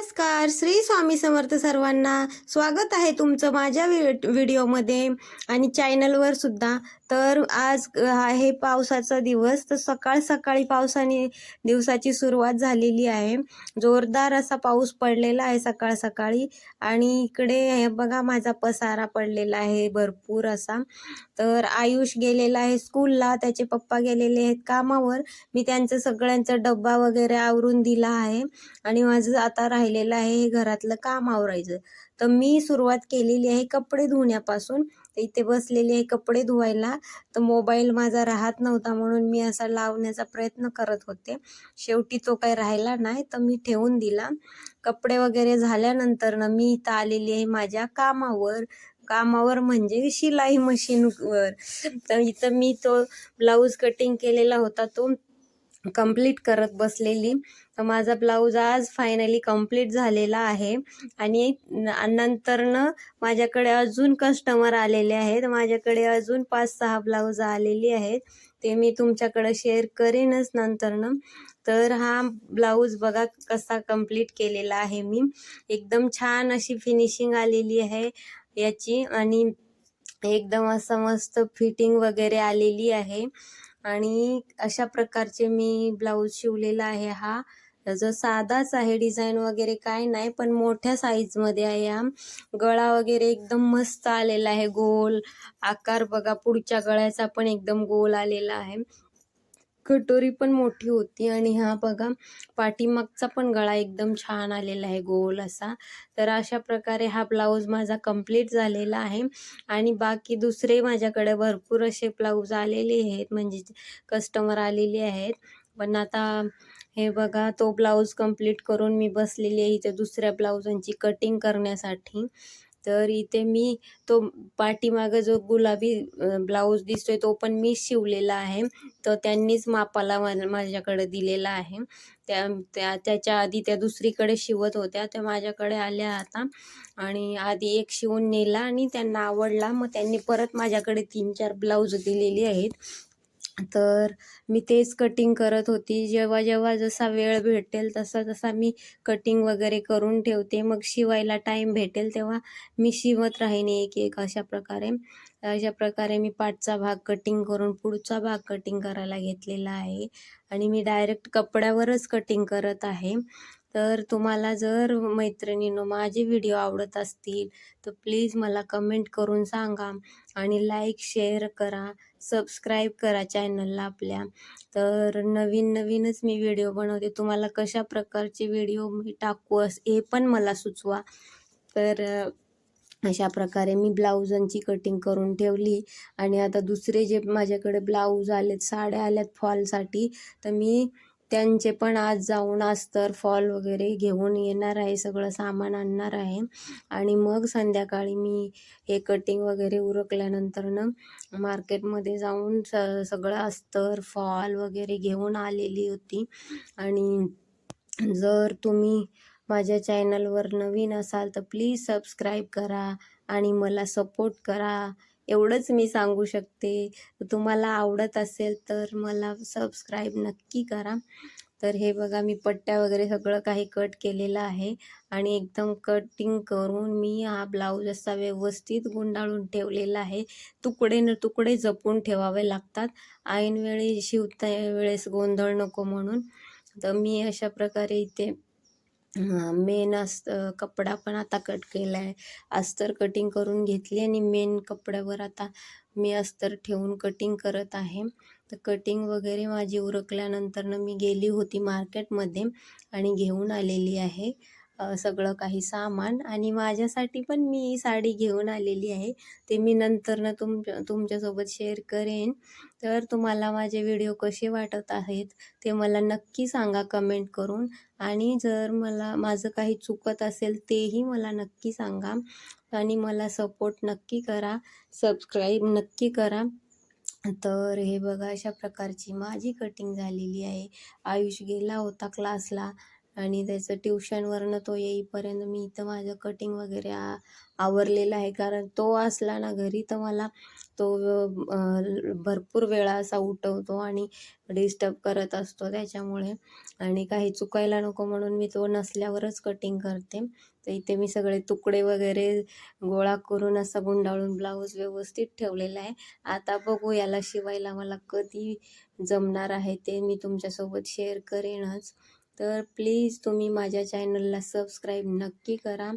नमस्कार. श्री स्वामी समर्थ सर्वांना स्वागत आहे तुमचं माझ्या व्हिडिओमध्ये आणि चॅनलवर सुद्धा. तर आज आहे पावसाचा दिवस. तर सकाळ सकाळी पावसाने दिवसाची सुरुवात झालेली आहे. जोरदार असा पाऊस पडलेला आहे सकाळ सकाळी. आणि इकडे हे बघा माझा पसारा पडलेला आहे भरपूर असा. तर आयुष गेलेला आहे स्कूलला. त्याचे पप्पा गेलेले आहेत कामावर. मी त्यांचं सगळ्यांचा डब्बा वगैरे आवरून दिला आहे. आणि माझं आता राहिलेलं आहे हे घरातलं काम आवरायचं. तर मी सुरुवात केलेली आहे कपडे धुण्यापासून. इथे बसलेली आहे कपडे धुवायला. तर मोबाईल माझा राहत नव्हता म्हणून मी असा लावण्याचा प्रयत्न करत होते. शेवटी तो काही राहिला नाही तर मी ठेवून दिला. कपडे वगैरे झाल्यानंतर ना मी इथं आलेली आहे माझ्या कामावर. कामावर म्हणजे शिलाई मशीनवर तर इथं मी तो ब्लाऊज कटिंग केलेला होता तो कंप्लीट करत बसलेली. तर माझा ब्लाऊज आज फायनली कंप्लीट झालेला आहे. आणि न- नंतरनं माझ्याकडे अजून कस्टमर आलेले आहेत. माझ्याकडे अजून पाच सहा ब्लाऊज आलेली आहेत. ते मी तुमच्याकडे शेअर करेनच नंतरनं. तर हा ब्लाऊज बघा कसा कंप्लीट केलेला आहे मी. एकदम छान अशी फिनिशिंग आलेली आहे याची. आणि एकदम असं मस्त फिटिंग वगैरे आलेली आहे. आणि अशा प्रकारचे मी ब्लाऊज शिवलेला आहे हा. जो साधाच आहे डिझाईन वगैरे काय नाही पण मोठ्या साईजमध्ये आहे हा. गळा वगैरे एकदम मस्त आलेला आहे गोल आकार बघा पुढच्या गळ्याचा पण एकदम गोल आलेला आहे. कटोरी पण मोठी होती आणि हा बघा पाठीमागचा पण गळा एकदम छान आलेला आहे गोल असा. तर अशा प्रकारे हा ब्लाऊज माझा कंप्लीट झालेला आहे आणि बाकी दुसरे माझ्याकडे भरपूर असे ब्लाऊज आलेले आहेत म्हणजे कस्टमर आलेले आहेत. पण आता हे बघा तो ब्लाऊज कंप्लीट करून मी बसलेली आहे इथे दुसऱ्या ब्लाऊजांची कटिंग करण्यासाठी. तर इथे मी तो पाठीमागं जो गुलाबी ब्लाऊज दिसतोय तो पण मी शिवलेला आहे. तर त्यांनीच मापाला माझ्याकडे दिलेला आहे. त्या त्या त्याच्या आधी त्या दुसरीकडे शिवत होत्या. त्या माझ्याकडे आल्या आता आणि आधी एक शिवून नेला आणि त्यांना आवडला. मग त्यांनी परत माझ्याकडे तीन चार ब्लाऊज दिलेली आहेत. तर मी तेच कटिंग करत होती. जेव्हा जेव्हा जसा वेळ भेटेल तसा तसा मी कटिंग वगैरे करून ठेवते. मग शिवायला टाईम भेटेल तेव्हा मी शिवत राहीन एक एक अशा प्रकारे. अशा प्रकारे मी पाठचा भाग कटिंग करून पुढचा भाग कटिंग करायला घेतलेला आहे. आणि मी डायरेक्ट कपड्यावरच कटिंग करत आहे. तर तुम्हाला जर मैत्रिणींनो माझे व्हिडिओ आवडत असतील तर प्लीज मला कमेंट करून सांगा आणि लाईक शेअर करा सबस्क्राईब करा चॅनलला आपल्या. तर नवीन नवीनच मी व्हिडिओ बनवते. तुम्हाला कशा प्रकारचे व्हिडिओ मी टाकू अस हे पण मला सुचवा. तर अशा प्रकारे मी ब्लाऊजांची कटिंग करून ठेवली. आणि आता दुसरे जे माझ्याकडे ब्लाऊज आलेत साड्या आल्यात फॉलसाठी तर मी त्यांचे पण आज जाऊन अस्तर फॉल वगैरे घेऊन येणार आहे सगळं सामान आणणार आहे. आणि मग संध्याकाळी मी हे कटिंग वगैरे उरकल्यानंतरनं मार्केटमध्ये जाऊन स सगळं अस्तर फॉल वगैरे घेऊन आलेली होती. आणि जर तुम्ही माझ्या चॅनलवर नवीन असाल तर प्लीज सबस्क्राईब करा आणि मला सपोर्ट करा. एवढंच मी सांगू शकते. तुम्हाला आवडत असेल तर मला सबस्क्राईब नक्की करा. तर हे बघा मी पट्ट्या वगैरे सगळं काही कट केलेलं आहे. आणि एकदम कटिंग करून मी हा ब्लाऊज असा व्यवस्थित गुंडाळून ठेवलेला आहे. तुकडे न तुकडे जपून ठेवावे लागतात. ऐनवेळी शिवता वेळेस गोंधळ नको म्हणून. तर मी अशा प्रकारे इथे मेन अस्त कपडा पण आता कट केला आहे अस्तर कटिंग करून घेतली आणि मेन कपड्यावर आता मी अस्तर ठेवून कटिंग करत आहे. तर कटिंग वगैरे माझी उरकल्यानंतरनं मी गेली होती मार्केटमध्ये आणि घेऊन आलेली आहे. सगळं काही सामान आणि माझ्यासाठी पण मी साडी घेऊन आलेली आहे. ते मी नंतरनं तुमच्या तुमच्यासोबत शेअर करेन. तर तुम्हाला माझे व्हिडिओ कसे वाटत आहेत ते मला नक्की सांगा कमेंट करून. आणि जर मला माझं काही चुकत असेल तेही मला नक्की सांगा. आणि मला सपोर्ट नक्की करा सबस्क्राईब नक्की करा. तर हे बघा अशा प्रकारची माझी कटिंग झालेली आहे. आयुष गेला होता क्लासला आणि त्याचं ट्युशनवरनं तो येईपर्यंत मी इथं माझं कटिंग वगैरे आ आवरलेलं आहे. कारण तो असला ना घरी तर मला तो भरपूर वेळा असा उठवतो आणि डिस्टर्ब करत असतो त्याच्यामुळे. आणि काही चुकायला नको म्हणून मी तो नसल्यावरच कटिंग करते. तर इथे मी सगळे तुकडे वगैरे गोळा करून असा गुंडाळून ब्लाऊज व्यवस्थित ठेवलेला आहे. आता बघू याला शिवायला मला कधी जमणार आहे ते मी तुमच्यासोबत शेअर करेनच. तर प्लीज तुम्ही माझ्या चॅनलला सबस्क्राईब नक्की करा.